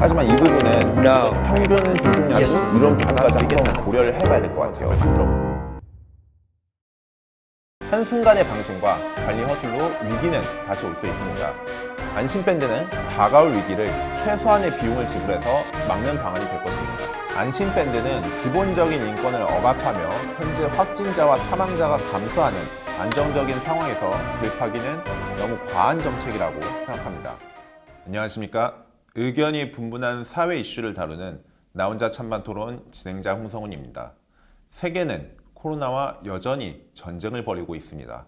하지만 이 부분은 평균 교통량도 이런 부분까지 한번 고려를 해봐야 될 것 같아요. 그럼 한순간의 방심과 관리 허술로 위기는 다시 올 수 있습니다. 안심밴드는 다가올 위기를 최소한의 비용을 지불해서 막는 방안이 될 것입니다. 안심밴드는 기본적인 인권을 억압하며 현재 확진자와 사망자가 감소하는 안정적인 상황에서 도입하기는 너무 과한 정책이라고 생각합니다. 안녕하십니까? 의견이 분분한 사회 이슈를 다루는 나 혼자 찬반 토론 진행자 홍성훈입니다. 세계는 코로나와 여전히 전쟁을 벌이고 있습니다.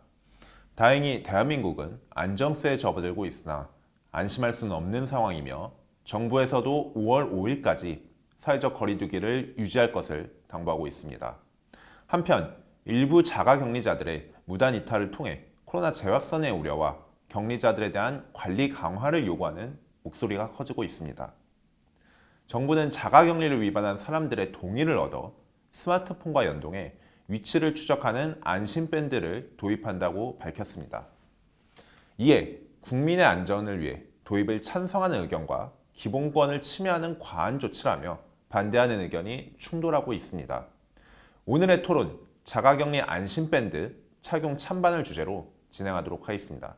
다행히 대한민국은 안정세에 접어들고 있으나 안심할 수는 없는 상황이며 정부에서도 5월 5일까지 사회적 거리두기를 유지할 것을 당부하고 있습니다. 한편 일부 자가 격리자들의 무단 이탈을 통해 코로나 재확산의 우려와 격리자들에 대한 관리 강화를 요구하는 목소리가 커지고 있습니다. 정부는 자가격리를 위반한 사람들의 동의를 얻어 스마트폰과 연동해 위치를 추적하는 안심밴드를 도입한다고 밝혔습니다. 이에 국민의 안전을 위해 도입을 찬성하는 의견과 기본권을 침해하는 과한 조치라며 반대하는 의견이 충돌하고 있습니다. 오늘의 토론 자가격리 안심밴드 착용 찬반을 주제로 진행하도록 하겠습니다.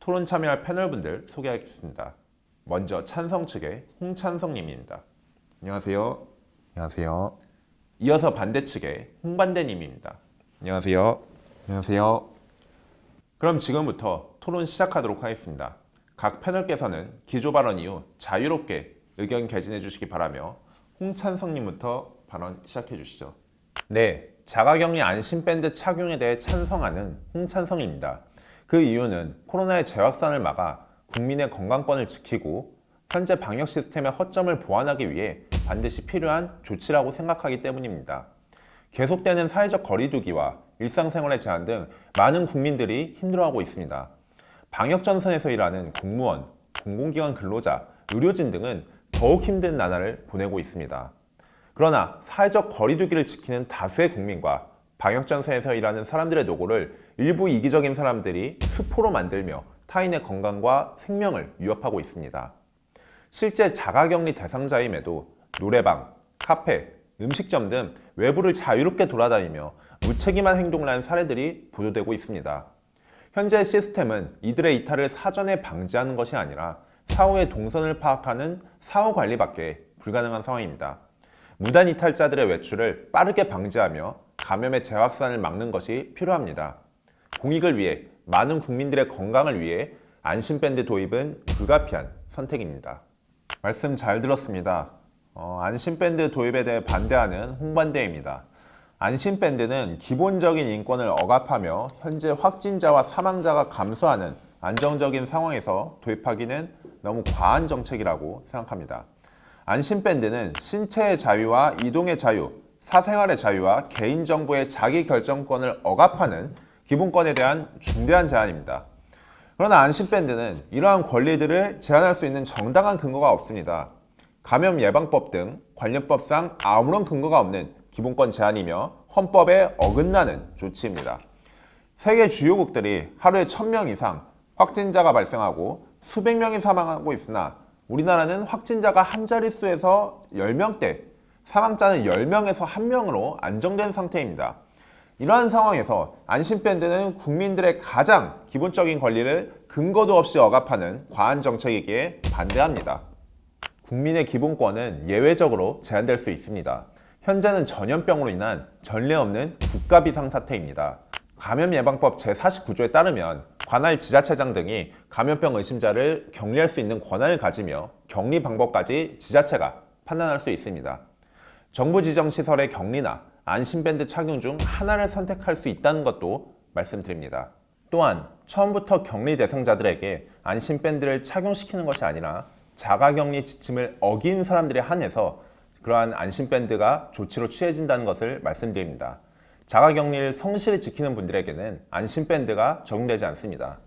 토론 참여할 패널분들 소개하겠습니다. 먼저 찬성 측의 홍찬성님입니다. 안녕하세요. 안녕하세요. 이어서 반대 측의 홍반대님입니다. 안녕하세요. 안녕하세요. 그럼 지금부터 토론 시작하도록 하겠습니다. 각 패널께서는 기조 발언 이후 자유롭게 의견 개진해 주시기 바라며 홍찬성님부터 발언 시작해 주시죠. 네, 자가격리 안심밴드 착용에 대해 찬성하는 홍찬성입니다. 그 이유는 코로나의 재확산을 막아 국민의 건강권을 지키고 현재 방역 시스템의 허점을 보완하기 위해 반드시 필요한 조치라고 생각하기 때문입니다. 계속되는 사회적 거리두기와 일상생활의 제한 등 많은 국민들이 힘들어하고 있습니다. 방역 전선에서 일하는 공무원, 공공기관 근로자, 의료진 등은 더욱 힘든 나날을 보내고 있습니다. 그러나 사회적 거리두기를 지키는 다수의 국민과 방역 전선에서 일하는 사람들의 노고를 일부 이기적인 사람들이 수포로 만들며 타인의 건강과 생명을 위협하고 있습니다. 실제 자가격리 대상자임에도 노래방, 카페, 음식점 등 외부를 자유롭게 돌아다니며 무책임한 행동을 한 사례들이 보도되고 있습니다. 현재 시스템은 이들의 이탈을 사전에 방지하는 것이 아니라 사후의 동선을 파악하는 사후 관리밖에 불가능한 상황입니다. 무단 이탈자들의 외출을 빠르게 방지하며 감염의 재확산을 막는 것이 필요합니다. 공익을 위해 많은 국민들의 건강을 위해 안심밴드 도입은 불가피한 선택입니다. 말씀 잘 들었습니다. 어, 안심밴드 도입에 대해 반대하는 홍반대입니다. 안심밴드는 기본적인 인권을 억압하며 현재 확진자와 사망자가 감소하는 안정적인 상황에서 도입하기는 너무 과한 정책이라고 생각합니다. 안심밴드는 신체의 자유와 이동의 자유, 사생활의 자유와 개인정보의 자기 결정권을 억압하는 기본권에 대한 중대한 제한입니다. 그러나 안심밴드는 이러한 권리들을 제한할 수 있는 정당한 근거가 없습니다. 감염 예방법 등 관련법상 아무런 근거가 없는 기본권 제한이며 헌법에 어긋나는 조치입니다. 세계 주요국들이 하루에 1000명 이상 확진자가 발생하고 수백 명이 사망하고 있으나 우리나라는 확진자가 한 자릿수에서 10명대, 사망자는 10명에서 1명으로 안정된 상태입니다. 이러한 상황에서 안심밴드는 국민들의 가장 기본적인 권리를 근거도 없이 억압하는 과한 정책이기에 반대합니다. 국민의 기본권은 예외적으로 제한될 수 있습니다. 현재는 전염병으로 인한 전례 없는 국가 비상 사태입니다. 감염예방법 제49조에 따르면 관할 지자체장 등이 감염병 의심자를 격리할 수 있는 권한을 가지며 격리 방법까지 지자체가 판단할 수 있습니다. 정부 지정 시설의 격리나 안심밴드 착용 중 하나를 선택할 수 있다는 것도 말씀드립니다. 또한 처음부터 격리 대상자들에게 안심밴드를 착용시키는 것이 아니라 자가격리 지침을 어긴 사람들에 한해서 그러한 안심밴드가 조치로 취해진다는 것을 말씀드립니다. 자가격리를 성실히 지키는 분들에게는 안심밴드가 적용되지 않습니다.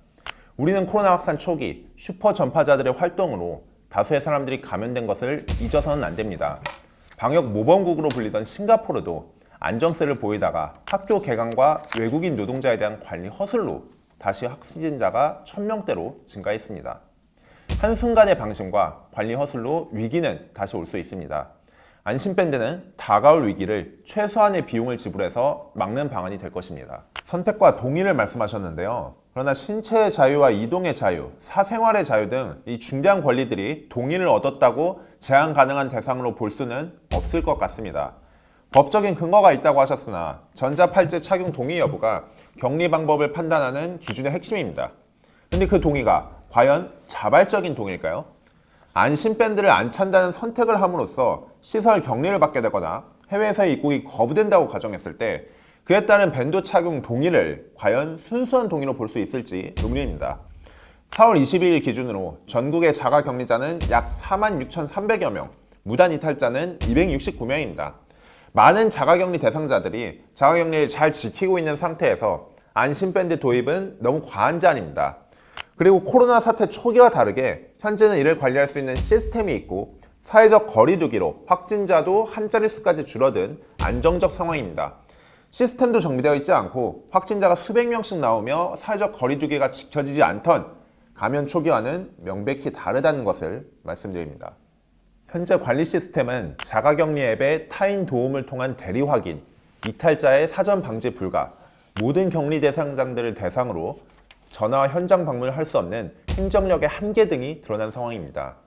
우리는 코로나 확산 초기 슈퍼 전파자들의 활동으로 다수의 사람들이 감염된 것을 잊어서는 안 됩니다. 방역 모범국으로 불리던 싱가포르도 안정세를 보이다가 학교 개강과 외국인 노동자에 대한 관리 허술로 다시 확진자가 1000명대로 증가했습니다. 한순간의 방심과 관리 허술로 위기는 다시 올 수 있습니다. 안심밴드는 다가올 위기를 최소한의 비용을 지불해서 막는 방안이 될 것입니다. 선택과 동의를 말씀하셨는데요. 그러나 신체의 자유와 이동의 자유, 사생활의 자유 등 이 중대한 권리들이 동의를 얻었다고 제한 가능한 대상으로 볼 수는 없을 것 같습니다. 법적인 근거가 있다고 하셨으나 전자팔찌 착용 동의 여부가 격리 방법을 판단하는 기준의 핵심입니다. 근데 그 동의가 과연 자발적인 동의일까요? 안심밴드를 안 찬다는 선택을 함으로써 시설 격리를 받게 되거나 해외에서의 입국이 거부된다고 가정했을 때 그에 따른 밴드 착용 동의를 과연 순수한 동의로 볼 수 있을지 의문입니다. 4월 22일 기준으로 전국의 자가 격리자는 약 46,300여 명, 무단 이탈자는 269명입니다. 많은 자가격리 대상자들이 자가격리를 잘 지키고 있는 상태에서 안심밴드 도입은 너무 과한 제안입니다. 그리고 코로나 사태 초기와 다르게 현재는 이를 관리할 수 있는 시스템이 있고 사회적 거리두기로 확진자도 한 자릿수까지 줄어든 안정적 상황입니다. 시스템도 정비되어 있지 않고 확진자가 수백 명씩 나오며 사회적 거리두기가 지켜지지 않던 감염 초기와는 명백히 다르다는 것을 말씀드립니다. 현재 관리 시스템은 자가격리 앱의 타인 도움을 통한 대리 확인, 이탈자의 사전 방지 불가, 모든 격리 대상자들을 대상으로 전화 현장 방문을 할 수 없는 행정력의 한계 등이 드러난 상황입니다.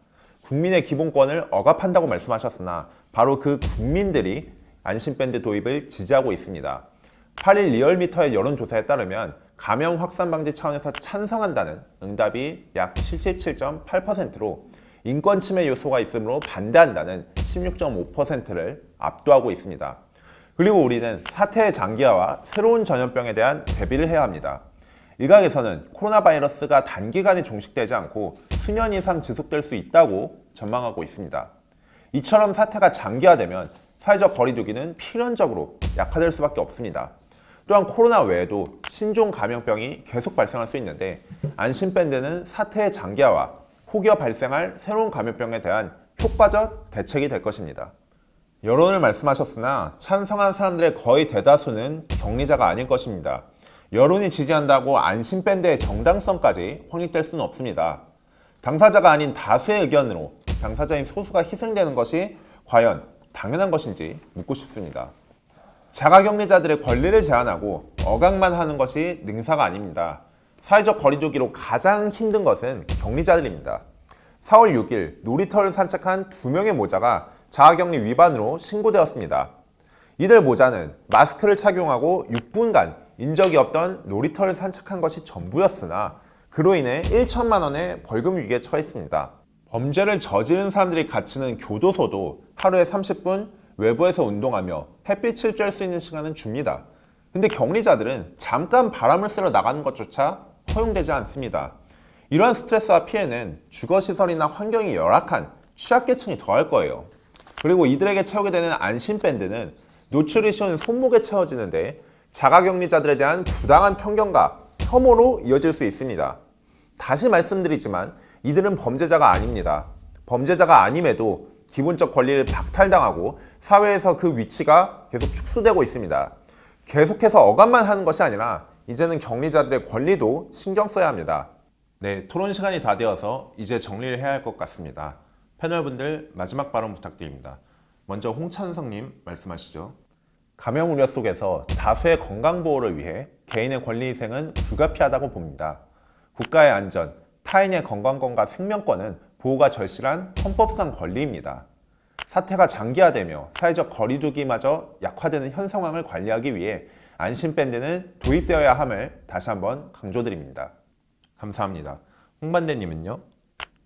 국민의 기본권을 억압한다고 말씀하셨으나 바로 그 국민들이 안심밴드 도입을 지지하고 있습니다. 8일 리얼미터의 여론조사에 따르면 감염 확산 방지 차원에서 찬성한다는 응답이 약 77.8%로 인권 침해 요소가 있으므로 반대한다는 16.5%를 압도하고 있습니다. 그리고 우리는 사태의 장기화와 새로운 전염병에 대한 대비를 해야 합니다. 일각에서는 코로나 바이러스가 단기간에 종식되지 않고 수년 이상 지속될 수 있다고 전망하고 있습니다. 이처럼 사태가 장기화되면 사회적 거리두기는 필연적으로 약화될 수밖에 없습니다. 또한 코로나 외에도 신종 감염병이 계속 발생할 수 있는데 안심밴드는 사태의 장기화와 혹여 발생할 새로운 감염병에 대한 효과적 대책이 될 것입니다. 여론을 말씀하셨으나 찬성한 사람들의 거의 대다수는 격리자가 아닐 것입니다. 여론이 지지한다고 안심밴드의 정당성까지 확립될 수는 없습니다. 당사자가 아닌 다수의 의견으로 당사자인 소수가 희생되는 것이 과연 당연한 것인지 묻고 싶습니다. 자가격리자들의 권리를 제한하고 억압만 하는 것이 능사가 아닙니다. 사회적 거리두기로 가장 힘든 것은 격리자들입니다. 4월 6일 놀이터를 산책한 두 명의 모자가 자가격리 위반으로 신고되었습니다. 이들 모자는 마스크를 착용하고 6분간 인적이 없던 놀이터를 산책한 것이 전부였으나 그로 인해 1천만 원의 벌금 위기에 처했습니다. 범죄를 저지른 사람들이 갇히는 교도소도 하루에 30분 외부에서 운동하며 햇빛을 쬐을 수 있는 시간은 줍니다. 근데 격리자들은 잠깐 바람을 쐬러 나가는 것조차 허용되지 않습니다. 이러한 스트레스와 피해는 주거시설이나 환경이 열악한 취약계층이 더할 거예요. 그리고 이들에게 채우게 되는 안심밴드는 노출이 쉬운 손목에 채워지는데 자가격리자들에 대한 부당한 편견과 혐오로 이어질 수 있습니다. 다시 말씀드리지만 이들은 범죄자가 아닙니다. 범죄자가 아님에도 기본적 권리를 박탈당하고 사회에서 그 위치가 계속 축소되고 있습니다. 계속해서 억압만 하는 것이 아니라 이제는 격리자들의 권리도 신경 써야 합니다. 네, 토론 시간이 다 되어서 이제 정리를 해야 할 것 같습니다. 패널분들 마지막 발언 부탁드립니다. 먼저 홍찬성님 말씀하시죠. 감염 우려 속에서 다수의 건강 보호를 위해 개인의 권리 희생은 불가피하다고 봅니다. 국가의 안전, 타인의 건강권과 생명권은 보호가 절실한 헌법상 권리입니다. 사태가 장기화되며 사회적 거리두기마저 약화되는 현 상황을 관리하기 위해 안심밴드는 도입되어야 함을 다시 한번 강조드립니다. 감사합니다. 홍반대님은요?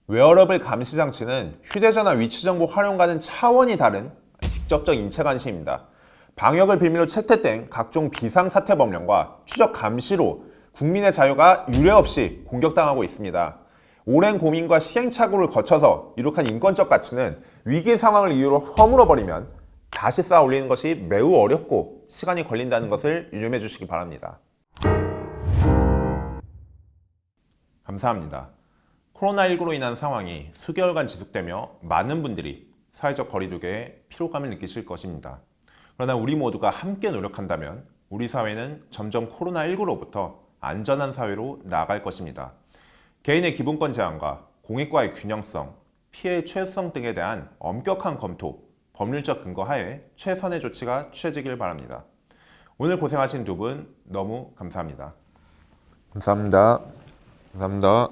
웨어러블 감시 장치는 휴대전화 위치 정보 활용과는 차원이 다른 직접적 인체 관심입니다. 방역을 빌미로 채택된 각종 비상사태 법령과 추적 감시로 국민의 자유가 유례 없이 공격당하고 있습니다. 오랜 고민과 시행착오를 거쳐서 이룩한 인권적 가치는 위기 상황을 이유로 허물어버리면 다시 쌓아 올리는 것이 매우 어렵고 시간이 걸린다는 것을 유념해 주시기 바랍니다. 감사합니다. 코로나19로 인한 상황이 수개월간 지속되며 많은 분들이 사회적 거리두기에 피로감을 느끼실 것입니다. 그러나 우리 모두가 함께 노력한다면 우리 사회는 점점 코로나19로부터 안전한 사회로 나아갈 것입니다. 개인의 기본권 제한과 공익과의 균형성, 피해의 최소성 등에 대한 엄격한 검토, 법률적 근거 하에 최선의 조치가 취해지길 바랍니다. 오늘 고생하신 두 분 너무 감사합니다. 감사합니다. 감사합니다.